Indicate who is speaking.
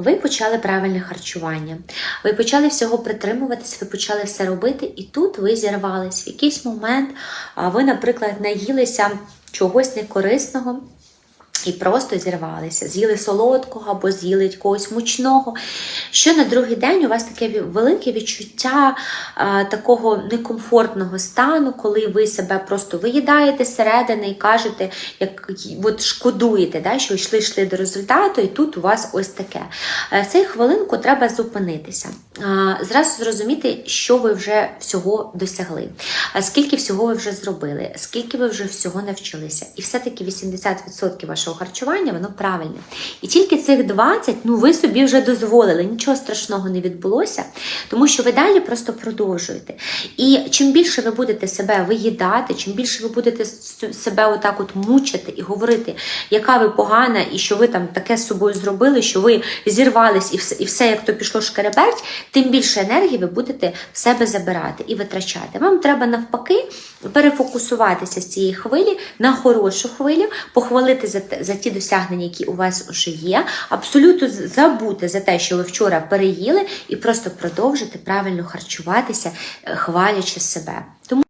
Speaker 1: ви почали правильне харчування, ви почали всього притримуватись, ви почали все робити, і тут ви зірвались. В якийсь момент ви, наприклад, наїлися чогось некорисного. І просто зірвалися, з'їли солодкого або з'їли когось мучного. Що на другий день у вас таке велике відчуття а, такого некомфортного стану, коли ви себе просто виїдаєте зсередини і кажете, як от шкодуєте, да, що йшли йшли до результату, і тут у вас ось таке. Е, цей хвилинку треба зупинитися, а, зразу зрозуміти, що ви вже всього досягли, скільки всього ви вже зробили, скільки ви вже всього навчилися. І все-таки 80% вашого харчування воно правильне. І тільки цих 20, ну ви собі вже дозволили, нічого страшного не відбулося, тому що ви далі просто продовжуєте. І чим більше ви будете себе виїдати, чим більше ви будете себе отак от мучити і говорити, яка ви погана, і що ви там таке з собою зробили, що ви зірвались і все, і все як то пішло шкереберть, тим більше енергії ви будете в себе забирати і витрачати. Вам треба навпаки перефокусуватися з цієї хвилі на хорошу хвилю, похвалити за, за ті досягнення, які у вас вже є, абсолютно забути за те, що ви вчора переїли, і просто продовжити правильно харчуватися, е, хвалячи себе. Тому